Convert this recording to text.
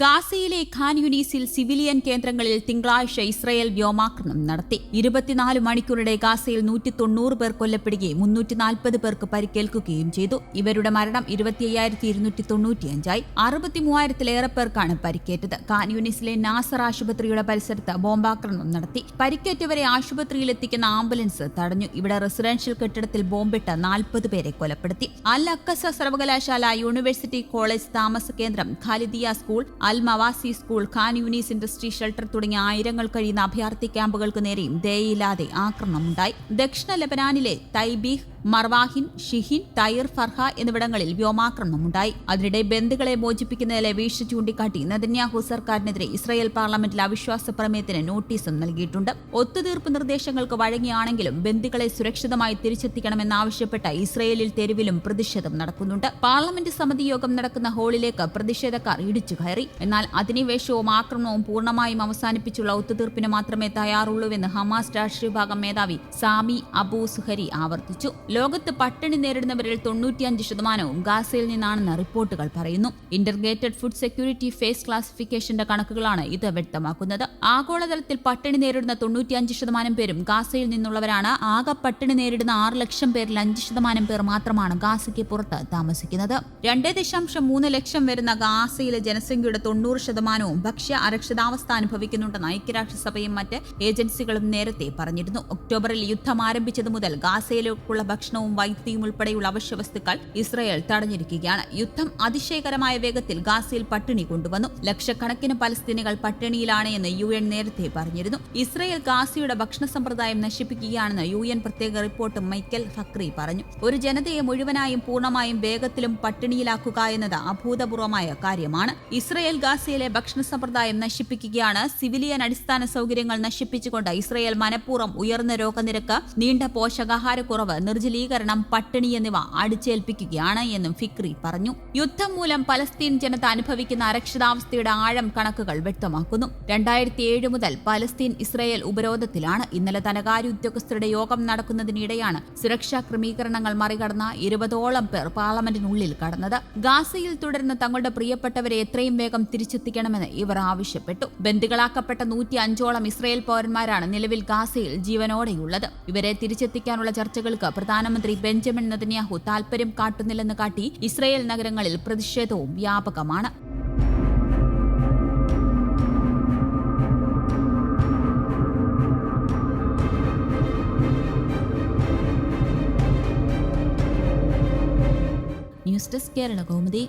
ഗാസയിലെ ഖാൻ യുനീസിൽ സിവിലിയൻ കേന്ദ്രങ്ങളിൽ തിങ്കളാഴ്ച ഇസ്രയേൽ വ്യോമാക്രമണം നടത്തി. ഇരുപത്തിനാല് മണിക്കൂറിടെ ഗാസയിൽ നൂറ്റി തൊണ്ണൂറ് പേർ കൊല്ലപ്പെടുകയും മുന്നൂറ്റി നാൽപ്പത് പേർക്ക് പരിക്കേൽക്കുകയും ചെയ്തു. ഇവരുടെ മരണം ഇരുപത്തി അയ്യായിരത്തി ഇരുന്നൂറ്റി തൊണ്ണൂറ്റിയഞ്ചായി അറുപത്തി മൂവായിരത്തിലേറെ പേർക്കാണ് പരിക്കേറ്റത്. ഖാൻ യുനീസിലെ നാസർ ആശുപത്രിയുടെ പരിസരത്ത് ബോംബാക്രമണം നടത്തി. പരിക്കേറ്റവരെ ആശുപത്രിയിൽ എത്തിക്കുന്ന ആംബുലൻസ് തടഞ്ഞു. ഇവിടെ റെസിഡൻഷ്യൽ കെട്ടിടത്തിൽ ബോംബിട്ട് നാൽപ്പത് പേരെ കൊലപ്പെടുത്തി. അൽ അക്കസ സർവകലാശാല യൂണിവേഴ്സിറ്റി കോളേജ് താമസ കേന്ദ്രം Khalidiya school al Mawasi school Khan Younis industry shelter തുടങ്ങിയ ആയിരങ്ങൾ കഴിയുന്ന അഭയാർത്ഥി ക്യാമ്പുകൾക്ക് നേരെയും ദയയില്ലാതെ ആക്രമണമുണ്ടായി. ദക്ഷിണ ലബനാനിലെ തൈബീഹ് മർവാഹിൻ ഷിഹിൻ തൈർ ഫർഹ എന്നിവിടങ്ങളിൽ വ്യോമാക്രമണമുണ്ടായി. അതിനിടെ ബന്ധുക്കളെ മോചിപ്പിക്കുന്നതിലെ വീഴ്ച ചൂണ്ടിക്കാട്ടി നദന്യാഹു സർക്കാരിനെതിരെ ഇസ്രായേൽ പാർലമെന്റിൽ അവിശ്വാസ പ്രമേയത്തിന് നോട്ടീസും നൽകിയിട്ടുണ്ട്. ഒത്തുതീർപ്പ് നിർദ്ദേശങ്ങൾക്ക് വഴങ്ങിയാണെങ്കിലും ബന്ധുക്കളെ സുരക്ഷിതമായി തിരിച്ചെത്തിക്കണമെന്നാവശ്യപ്പെട്ട് ഇസ്രയേലിൽ തെരുവിലും പ്രതിഷേധം നടക്കുന്നുണ്ട്. പാർലമെന്റ് സമിതി യോഗം നടക്കുന്ന ഹാളിലേക്ക് പ്രതിഷേധക്കാർ ഇടിച്ചു കയറി. എന്നാൽ അധിനിവേശവും ആക്രമണവും പൂർണമായും അവസാനിപ്പിച്ചുള്ള ഒത്തുതീർപ്പിന് മാത്രമേ തയ്യാറുള്ളൂവെന്ന് ഹമാസ് രാഷ്ട്രീയ വിഭാഗം മേധാവി സാമി അബൂ സുഹരി ആവർത്തിച്ചു. ലോകത്ത് പട്ടിണി നേരിടുന്നവരിൽ തൊണ്ണൂറ്റിയഞ്ച് ശതമാനവും ഗാസയിൽ നിന്നാണെന്ന് റിപ്പോർട്ടുകൾ പറയുന്നു. ഇന്റർഗ്രേറ്റഡ് ഫുഡ് സെക്യൂരിറ്റി ഫേസ് ക്ലാസിഫിക്കേഷന്റെ കണക്കുകളാണ് ഇത് വ്യക്തമാക്കുന്നത്. ആഗോളതലത്തിൽ പട്ടിണി നേരിടുന്ന തൊണ്ണൂറ്റിയഞ്ച് ശതമാനം പേരും ഗാസയിൽ നിന്നുള്ളവരാണ്. ആകെ പട്ടിണി നേരിടുന്ന ആറ് ലക്ഷം പേരിൽ അഞ്ച് ശതമാനം പേർ മാത്രമാണ് ഗാസയ്ക്ക് പുറത്ത് താമസിക്കുന്നത്. രണ്ടേ ദശാംശം മൂന്ന് ലക്ഷം വരുന്ന ഗാസയിലെ ജനസംഖ്യയുടെ തൊണ്ണൂറ് ശതമാനവും ഭക്ഷ്യ അരക്ഷിതാവസ്ഥ അനുഭവിക്കുന്നുണ്ടെന്ന് ഐക്യരാഷ്ട്രസഭയും മറ്റ് ഏജൻസികളും നേരത്തെ പറഞ്ഞിരുന്നു. ഒക്ടോബറിൽ യുദ്ധം ആരംഭിച്ചത് മുതൽ ഗാസയിലേക്കുള്ള ഭക്ഷണവും വൈദ്യുതിയും ഉൾപ്പെടെയുള്ള അവശ്യ വസ്തുക്കൾ ഇസ്രയേൽ തടഞ്ഞിരിക്കുകയാണ്. യുദ്ധം അതിശയകരമായ വേഗത്തിൽ ഗാസയിൽ പട്ടിണി കൊണ്ടുവന്നു. ലക്ഷക്കണക്കിന് പലസ്തീനികൾ പട്ടിണിയിലാണ് എന്ന് യു എൻ നേരത്തെ പറഞ്ഞിരുന്നു. ഇസ്രയേൽ ഗാസയുടെ ഭക്ഷണ സമ്പ്രദായം നശിപ്പിക്കുകയാണെന്ന് യു എൻ പ്രത്യേക റിപ്പോർട്ട് മൈക്കൽ ഫക്രി പറഞ്ഞു. ഒരു ജനതയെ മുഴുവനായും പൂർണമായും വേഗത്തിലും പട്ടിണിയിലാക്കുക എന്നത് അഭൂതപൂർവമായ കാര്യമാണ്. ഇസ്രയേൽ ഗാസയിലെ ഭക്ഷണ സമ്പ്രദായം നശിപ്പിക്കുകയാണ്. സിവിലിയൻ അടിസ്ഥാന സൗകര്യങ്ങൾ നശിപ്പിച്ചുകൊണ്ട് ഇസ്രയേൽ മനഃപൂർവം ഉയർന്ന രോഗനിരക്ക് നീണ്ട പോഷകാഹാരക്കുറവ് നിർജലീകരണം പട്ടിണി എന്നിവ അടിച്ചേൽപ്പിക്കുകയാണ് എന്നും ഫിക്രി പറഞ്ഞു. യുദ്ധം മൂലം പലസ്തീൻ ജനത അനുഭവിക്കുന്ന അരക്ഷിതാവസ്ഥയുടെ ആഴം കണക്കുകൾ വ്യക്തമാക്കുന്നു. രണ്ടായിരത്തി ഏഴ് മുതൽ പലസ്തീൻ ഇസ്രയേൽ ഉപരോധത്തിലാണ് ഇന്നലെ ധനകാര്യ ഉദ്യോഗസ്ഥരുടെ യോഗം നടക്കുന്നതിനിടെയാണ് സുരക്ഷാ ക്രമീകരണങ്ങൾ മറികടന്ന ഇരുപതോളം പേർ പാർലമെന്റിനുള്ളിൽ കടന്നത്. ഗാസയിൽ തുടരുന്ന തങ്ങളുടെ പ്രിയപ്പെട്ടവരെ എത്രയും വേഗം തിരിച്ചെത്തിക്കണമെന്ന് ഇവർ ആവശ്യപ്പെട്ടു. ബന്ദികളാക്കപ്പെട്ട നൂറ്റി അഞ്ചോളം ഇസ്രയേൽ പൗരന്മാരാണ് നിലവിൽ ഗാസയിൽ ജീവനോടെയുള്ളത്. ഇവരെ തിരിച്ചെത്തിക്കാനുള്ള ചർച്ചകൾക്ക് പ്രധാനമന്ത്രി ബെഞ്ചമിൻ നെതന്യാഹു താൽപര്യം കാട്ടുന്നില്ലെന്ന് കാട്ടി ഇസ്രയേൽ നഗരങ്ങളിൽ പ്രതിഷേധവും വ്യാപകമാണ്. News desk Kerala Kaumudi.